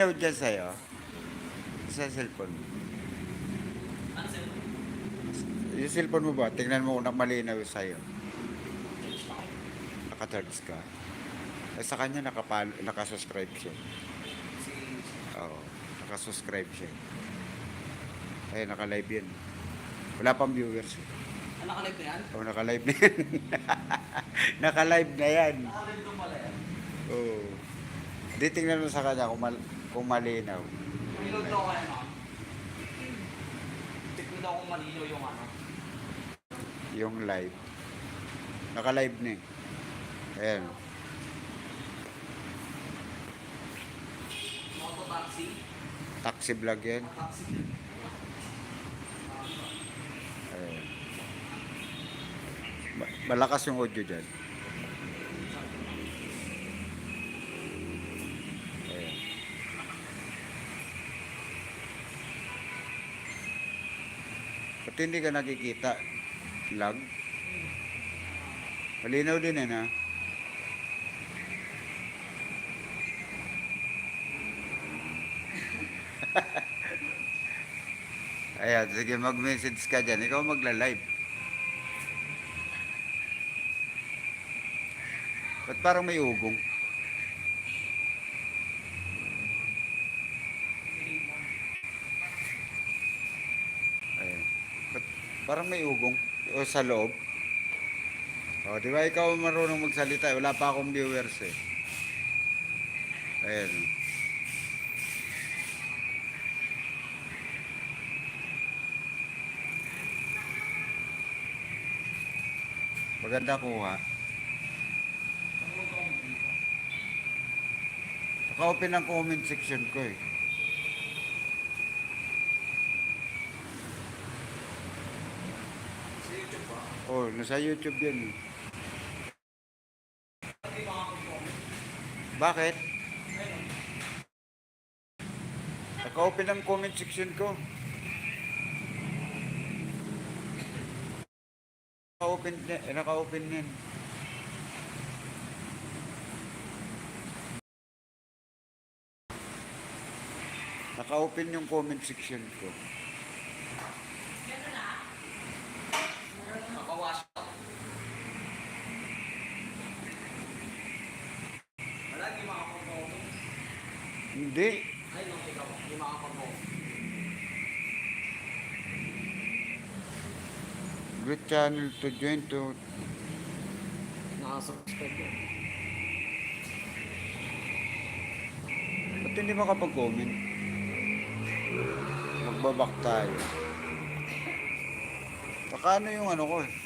Ano dyan sa'yo? Sa cellphone mo. Yung cellphone mo ba? Tingnan mo kung na malinaw sa'yo. Naka-charge ka. Eh, sa kanya nakapal nakasubscribe siya. Si... Oo. Nakasubscribe siya. Eh, naka-live yan. Wala pang viewers. Ah, nakalive na yan? Oo, naka-live na yan. naka-live na yan. Nakalive doon pala yan. Oo. Di tingnan mo sa kanya kung, mal kung malinaw. Reload daw kayo no? Check mo daw kung malinaw yung ano. Yung live. Naka-live na eh. Ayan. Moto taxi. Taxi vlog yan. Taxi. Ayan. Ma- Malakas yung audio dyan. Hindi ka nakikita? Lag? Malinaw din yan ha. Ayan, sige mag-message ka dyan. Ikaw magla-live. Ba't parang may ugong? Ayan. Ba't parang may ugong? O sa loob? O, di ba ikaw marunong magsalita? Wala pa akong viewers eh. Ayan. Maganda kuha. Naka-open ang comment section ko eh. Sa YouTube ba? Oh, nasa YouTube yan. Bakit? Naka-open ang comment section ko. Naka-open, na- eh, naka-open yan. Naka-open yung comment section ko. Nakawash up. Wala, hindi makakapag-comment. Hindi. Ay, no, ikaw. Hindi. Good channel to join to... Nakasubscribe ko. Ba't hindi makapag-comment? Magbabak tayo. Baka ano yung ano ko eh.